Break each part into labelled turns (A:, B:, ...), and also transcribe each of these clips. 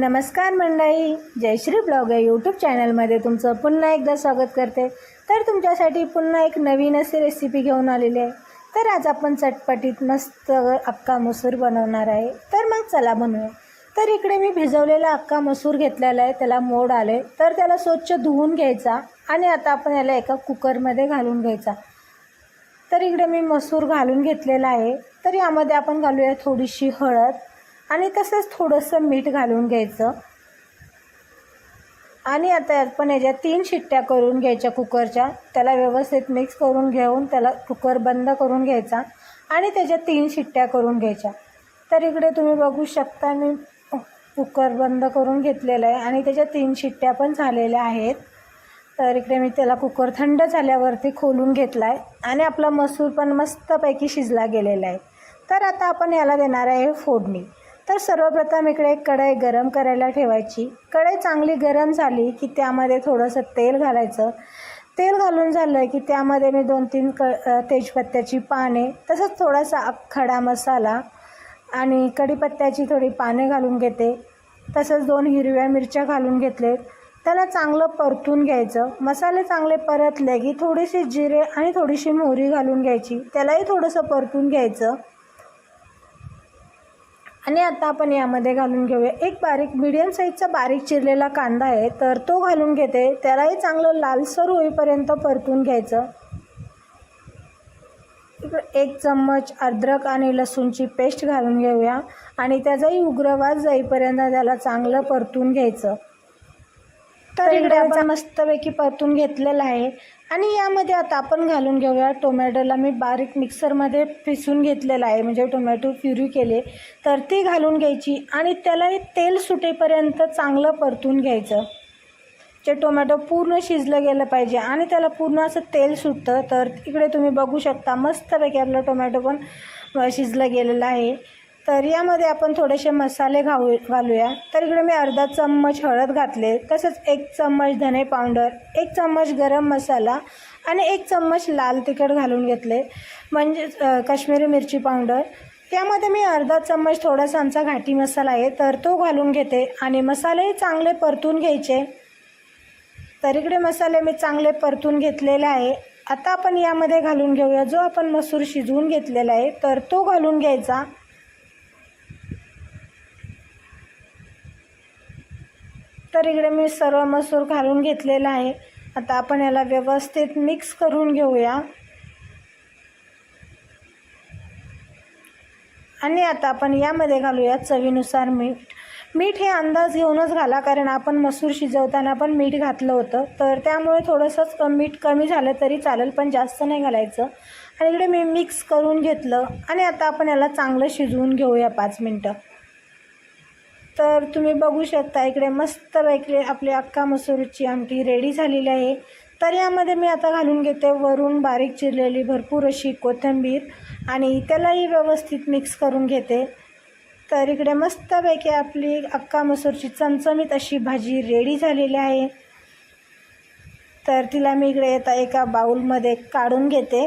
A: नमस्कार मंडळी. जयश्री ब्लॉग या यूट्यूब चॅनलमध्ये तुमचं पुन्हा एकदा स्वागत करते. तर तुमच्यासाठी पुन्हा एक नवीन अशी रेसिपी घेऊन आलेली आहे. तर आज आपण चटपटीत मस्त अक्का मसूर बनवणार आहे. तर मग चला बनवूया. तर इकडे मी भिजवलेला अक्का मसूर घेतलेला आहे. त्याला मोड आले. तर त्याला स्वच्छ धुवून घ्यायचा आणि आता आपण याला एका कुकरमध्ये घालून घ्यायचा. तर इकडे मी मसूर घालून घेतलेला आहे. तर यामध्ये आपण घालूया थोडीशी हळद. आणि तसंच थोडंसं मीठ घालून घ्यायचं. आणि आता आपण याच्या तीन शिट्ट्या करून घ्यायच्या कुकरच्या. त्याला व्यवस्थित मिक्स करून घेऊन त्याला कुकर बंद करून घ्यायचा. आणि त्याच्या तीन शिट्ट्या करून घ्यायच्या. तर इकडे तुम्ही बघू शकता मी कुकर बंद करून घेतलेलं आहे आणि त्याच्या तीन शिट्ट्या पण झालेल्या आहेत. तर इकडे मी त्याला कुकर थंड झाल्यावरती खोलून घेतला आहे आणि आपला मसूर पण मस्तपैकी शिजला गेलेला आहे. तर आता आपण याला देणार आहे फोडणी. तर सर्वप्रथम इकडे एक कढई गरम करायला ठेवायची. कढई चांगली गरम झाली की त्यामध्ये थोडंसं तेल घालायचं. तेल घालून झालं की त्यामध्ये मी दोन तीन क तेजपत्त्याची पाने तसंच थोडासा खडा मसाला आणि कढीपत्त्याची थोडी पाने घालून घेते. तसंच दोन हिरव्या मिरच्या घालून घेतले त्याला चांगलं परतून घ्यायचं. मसाले चांगले परतले की थोडीशी जिरे आणि थोडीशी मोहरी घालून घ्यायची. त्यालाही थोडंसं परतून घ्यायचं. आणि आता आपण यामध्ये घालून घेऊया. एक बारीक मीडियम साईजचा बारीक चिरलेला कांदा आहे. तर तो घालून घेते. त्यालाही चांगलं लालसर होईपर्यंत परतून घ्यायचं. इकडे एक चम्मच अद्रक आणि लसूणची पेस्ट घालून घेऊया. आणि त्याचाही उग्रवास जाईपर्यंत त्याला चांगलं परतून घ्यायचं. तर इकडे आपण मस्तपैकी परतून घेतलेलं आहे. आणि यामध्ये आता आपण घालून घेऊया. टोमॅटोला मी बारीक मिक्सरमध्ये पिसून घेतलेलं आहे. म्हणजे टोमॅटो प्युरी केले तर ती घालून घ्यायची आणि त्याला तेल सुटेपर्यंत चांगलं परतून घ्यायचं. जे टोमॅटो पूर्ण शिजलं गेलं पाहिजे आणि त्याला पूर्ण असं तेल सुटतं तर इकडे तुम्ही बघू शकता मस्तपैकी आपलं टोमॅटो पण शिजलं गेलेलं आहे. तर यामध्ये आपण थोडेसे मसाले घालू घालूया. तर इकडे मी अर्धा चम्मच हळद घातले. तसंच एक चम्मच धने पावडर एक चम्मच गरम मसाला आणि एक चम्मच लाल तिखट घालून घेतले. म्हणजे काश्मीरी मिरची पावडर. त्यामध्ये मी अर्धा चम्मच थोडासा आमचा घाटी मसाला आहे तर तो घालून घेते. आणि मसालेही चांगले परतून घ्यायचे. तर इकडे मसाले मी चांगले परतून घेतलेले आहे. आता आपण यामध्ये घालून घेऊया. जो आपण मसूर शिजवून घेतलेला आहे तर तो घालून घ्यायचा. तर इकडे मी सर्व मसूर घालून घेतलेला आहे. आता आपण याला व्यवस्थित मिक्स करून घेऊया. आणि आता आपण यामध्ये घालूया चवीनुसार मीठ. मीठ हे अंदाज घेऊनच घाला कारण आपण मसूर शिजवताना पण मीठ घातलं होतं. तर त्यामुळे थोडंसंच मीठ कमी झालं तरी चालेल पण जास्त नाही घालायचं. आणि इकडे मी मिक्स करून घेतलं. आणि आता आपण याला चांगलं शिजवून घेऊया पाच मिनटं. तर तुम्ही बघू शकता इकडे मस्त पैकी आपली अक्का मसूरची आमटी रेडी झालेली आहे. तर यामध्ये मी आता घालून घेते वरून बारीक चिरलेली भरपूर अशी कोथिंबीर आणि त्यालाही व्यवस्थित मिक्स करून घेते. तर इकडे मस्तपैकी आपली अक्का मसूरची चमचमीत अशी भाजी रेडी झालेली आहे. तर तिला मी इकडे आता एका बाऊलमध्ये काढून घेते.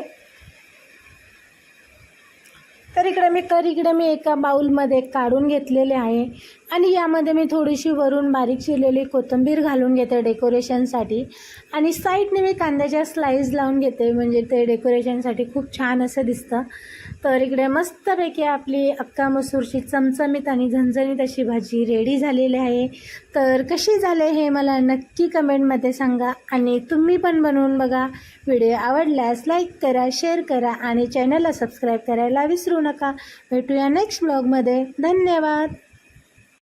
A: तर इकडे मी तर इकडे मी एका बाऊलमध्ये काढून घेतलेले आहे. आणि यामध्ये मी थोडीशी वरून बारीक चिरलेली कोथिंबीर घालून घेते डेकोरेशनसाठी. आणि साईडने मी कांद्याच्या स्लाईस लावून घेते म्हणजे ते डेकोरेशनसाठी खूप छान असं दिसतं. तर इकडे मस्तपैकी आपली अक्का मसूरची चमचमीत आणि झणझणीत अशी भाजी रेडी झालेली आहे. तर कशी झाले हे मला नक्की कमेंटमध्ये सांगा आणि तुम्ही पण बनवून बघा. व्हिडिओ आवडल्यास लाईक करा शेअर करा आणि चॅनलला सबस्क्राईब करायला विसरू नका. भेटूया नेक्स्ट ब्लॉगमध्ये धन्यवाद.